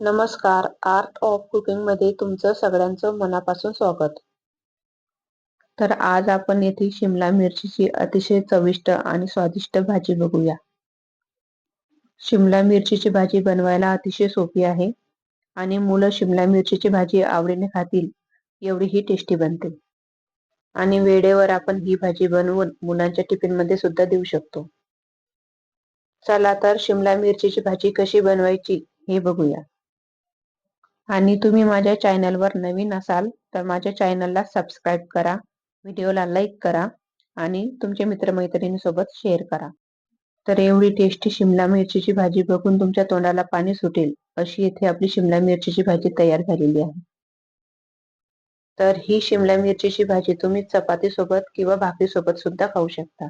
नमस्कार. Art of कुकिंगमध्ये तुमचं सगळ्यांचं मनापासून स्वागत. तर आज आपण येथे शिमला मिरचीची अतिशय चविष्ट आणि स्वादिष्ट भाजी बघूया. शिमला मिरचीची भाजी बनवायला अतिशय सोपी आहे आणि मुलं शिमला मिरचीची भाजी आवडीने खातील एवढी ही टेस्टी बनते. आणि वेळेवर आपण ही भाजी बनवून मुलांच्या टिफिनमध्ये सुद्धा देऊ शकतो. चला तर शिमला मिरचीची भाजी कशी बनवायची हे बघूया. आणि तुम्ही माझ्या चॅनलवर नवीन असाल तर माझ्या चॅनलला सबस्क्राईब करा व्हिडिओला लाईक करा आणि तुमच्या मित्रमैत्रिणींसोबत शेअर करा. तर एवढी टेस्टी शिमला मिरचीची भाजी बघून तुमच्या तोंडाला पाणी सुटेल अशी इथे आपली शिमला मिरचीची भाजी तयार झालेली आहे. तर ही शिमला मिरचीची भाजी तुम्ही चपाती सोबत किंवा भाकरी सोबत सुद्धा खाऊ शकता.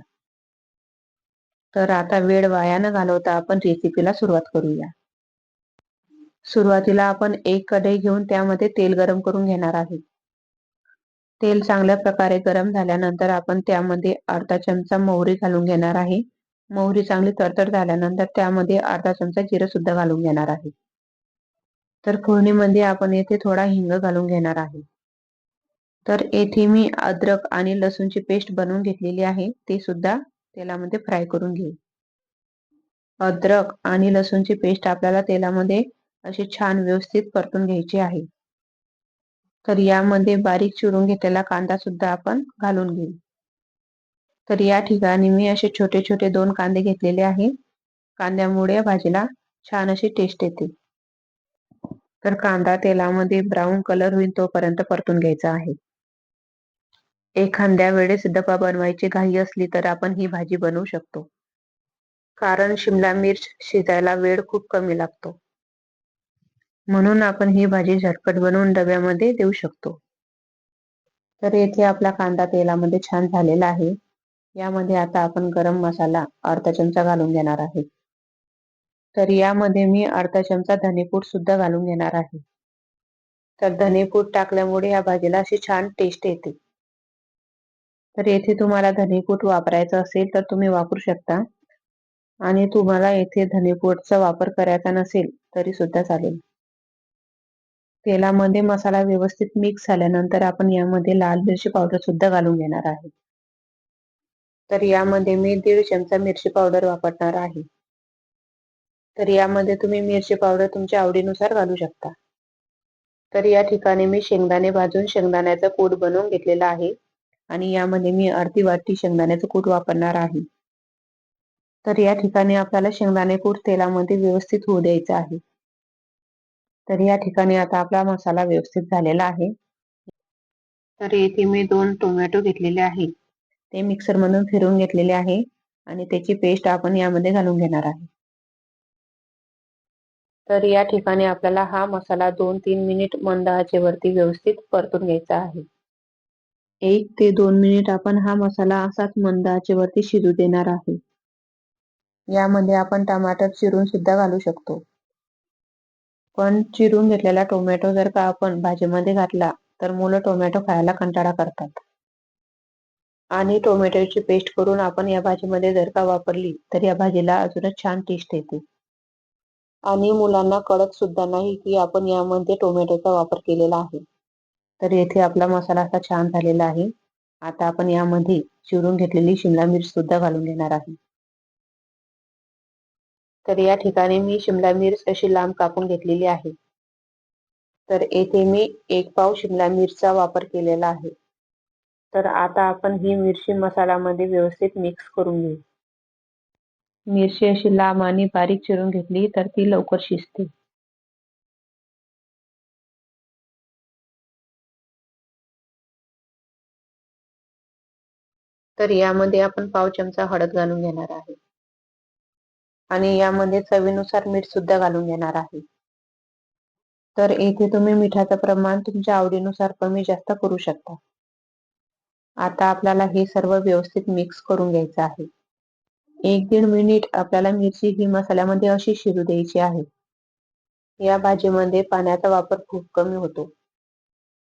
तर आता वेळ वाया न घालवता आपण रेसिपीला सुरुवात करूया. सुरुवातीला आपण एक कढई घेऊन त्यामध्ये तेल गरम करून घेणार आहे. तेल चांगल्या प्रकारे गरम झाल्यानंतर आपण त्यामध्ये अर्धा चमचा मोहरी घालून घेणार आहे. मोहरी चांगली तरतर झाल्यानंतर त्यामध्ये अर्धा चमचा जिरं सुद्धा घालून घेणार आहे. तर फोडणीमध्ये आपण येथे थोडा हिंग घालून घेणार आहे. तर येथे मी अद्रक आणि लसूणची पेस्ट बनवून घेतलेली आहे. ते सुद्धा तेलामध्ये फ्राय करून घेऊ. अद्रक आणि लसूणची पेस्ट आपल्याला तेलामध्ये असे छान व्यवस्थित परतून घ्यायचे आहे. तर यामध्ये बारीक चिरून घेतलेला कांदा सुद्धा आपण घालून घेऊ. तर या ठिकाणी मी असे छोटे छोटे दोन कांदे घेतलेले आहे. कांद्यामुळे भाजीला छान अशी टेस्ट येते. तर कांदा तेलामध्ये ब्राऊन कलर होईल तोपर्यंत परतून घ्यायचा आहे. एखाद्या वेळेस डबा बनवायची घाई असली तर आपण ही भाजी बनवू शकतो. कारण शिमला मिर्च शिजायला वेळ खूप कमी लागतो. म्हणून आपण ही भाजी झटपट बनवून डब्यामध्ये देऊ शकतो. तर येथे आपला कांदा तेलामध्ये छान झालेला आहे. यामध्ये आता आपण गरम मसाला अर्धा चमचा घालून घेणार आहे. तर यामध्ये मी अर्धा चमचा धनेपूड सुद्धा घालून घेणार आहे. तर धनेपूड टाकल्यामुळे या भाजीला अशी छान टेस्ट येते. तर येथे तुम्हाला धनेपूड वापरायचं असेल तर तुम्ही वापरू शकता. आणि तुम्हाला येथे धनेपूडचा वापर करायचा नसेल तरी सुद्धा चालेल. तेलामध्ये मसाला व्यवस्थित मिक्स झाल्यानंतर आपण यामध्ये लाल मिरची पावडर सुद्धा घालून घेणार आहे. तर यामध्ये मी दीड चमचा मिरची पावडर वापरणार आहे. तर यामध्ये तुम्ही मिरची पावडर तुमच्या आवडीनुसार घालू शकता. तर या ठिकाणी मी शेंगदाणे भाजून शेंगदाण्याचा कूट बनवून घेतलेला आहे. आणि यामध्ये मी अर्धी वाटी शेंगदाण्याचं कूट वापरणार आहे. तर या ठिकाणी आपल्याला शेंगदाणे कूट तेलामध्ये व्यवस्थित होऊ द्यायचं आहे. तर या ठिकाणी आता आपला मसाला व्यवस्थित झालेला आहे. तर येथे मी दोन टोमॅटो घेतलेले आहे ते मिक्सर मधून फिरवून घेतलेले आहे आणि त्याची पेस्ट आपण यामध्ये घालून घेणार आहे. तर या ठिकाणी आपल्याला हा मसाला दोन तीन मिनिट मंद आचेवरती व्यवस्थित परतून घ्यायचा आहे. एक ते दोन मिनिट आपण हा मसाला असाच मंद आचेवरती शिजू देणार आहे. यामध्ये आपण टमाटर चिरून सुद्धा घालू शकतो. पण चिरून घेतलेला टोमॅटो जर का आपण भाजीमध्ये घातला तर मुलं टोमॅटो खायला कंटाळा करतात. आणि टोमॅटोची पेस्ट करून आपण या भाजीमध्ये जर का वापरली तर या भाजीला अजूनच छान टेस्ट येते. आणि मुलांना कळत सुद्धा नाही की आपण यामध्ये टोमॅटोचा वापर केलेला आहे. तर येथे आपला मसाला असा छान झालेला आहे. आता आपण यामध्ये चिरून घेतलेली शिमला मिरच सुद्धा घालून घेणार आहे. तर या ठिकाणी मी शिमला मिरच अशी लांब कापून घेतलेली आहे? तर येथे मी एक पाव शिमला मिरचा वापर केलेला आहे. तर आता आपण ही मिरची मसाल्यामध्ये व्यवस्थित मिक्स करून घेऊ. मिरची अशी लांब आणि बारीक चिरून घेतली तर ती लवकर शिजते. तर यामध्ये आपण पाव चमचा हळद घालून घेणार आहे. आणि यामध्ये चवीनुसार मीठ सुद्धा घालून घेणार आहे. तर येथे तुम्ही मिठाचं प्रमाण तुमच्या आवडीनुसार कमी जास्त करू शकता. आता आपल्याला हे सर्व व्यवस्थित मिक्स करून घ्यायचं आहे. एक दीड मिनिट आपल्याला मिरची ही मसाल्यामध्ये अशी शिरू द्यायची आहे. या भाजीमध्ये पाण्याचा वापर खूप कमी होतो.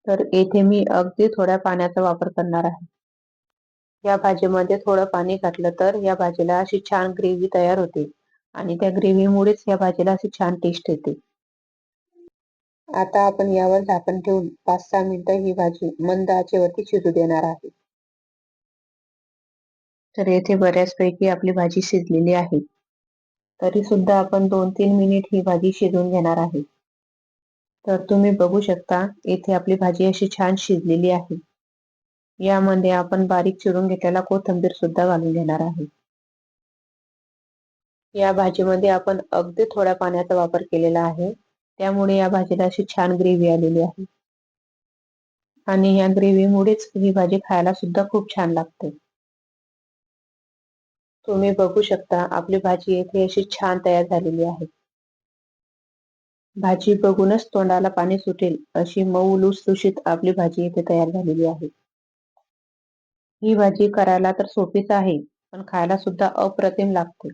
तर येथे मी अगदी थोड्या पाण्याचा वापर करणार आहे. या भाजीमध्ये थोडं पाणी घातलं तर या भाजीला अशी छान ग्रेव्ही तयार होते. आणि त्या ग्रेव्हीमुळेच या भाजीला अशी छान टेस्ट येते. आता आपण यावर झाकण ठेवून पाच सहा मिनिटं ही भाजी मंद आचेवरती शिजू देणार आहे. तर येथे बऱ्याचपैकी आपली भाजी शिजलेली आहे. तरी सुद्धा आपण दोन तीन मिनिट ही भाजी शिजवून घेणार आहे. तर तुम्ही बघू शकता येथे आपली भाजी अशी छान शिजलेली आहे. यामध्ये आपण बारीक चिरून घेतलेला कोथिंबीर सुद्धा घालून घेणार आहे. या भाजीमध्ये आपण अगदी थोड्या पाण्याचा वापर केलेला आहे. त्यामुळे या भाजीला अशी छान ग्रेव्ही आलेली आहे. आणि या ग्रेव्हीमुळेच ही भाजी खायला सुद्धा खूप छान लागते. तुम्ही बघू शकता आपली भाजी येथे अशी छान तयार झालेली आहे. भाजी बघूनच तोंडाला पाणी सुटेल अशी मऊ लुसलुशीत आपली भाजी येथे तयार झालेली आहे. ही भाजी करायला तर सोपीच आहे पण खायला सुद्धा अप्रतिम लागते.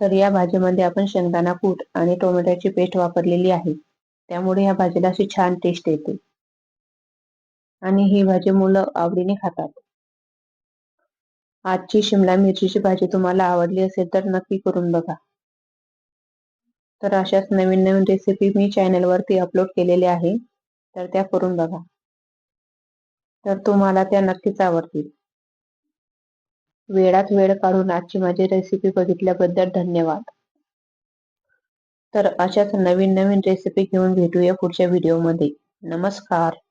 तर या भाजीमध्ये आपण शेंगदाणा कूट आणि टोमॅटोची पेस्ट वापरलेली आहे. त्यामुळे या भाजीला अशी छान टेस्ट येते. आणि ही भाजी मुलं आवडीने खातात. आजची शिमला मिरचीची भाजी तुम्हाला आवडली असेल तर नक्की करून बघा. तर अशाच नवीन नवीन रेसिपी मी चॅनलवरती अपलोड केलेले आहे. तर त्या करून बघा. तर तुम्हाला त्या नक्कीच आवडतील. वेळात वेळ काढून आजची माझी रेसिपी बघितल्याबद्दल धन्यवाद. तर अशाच नवीन नवीन रेसिपी घेऊन भेटूया पुढच्या व्हिडिओमध्ये नमस्कार.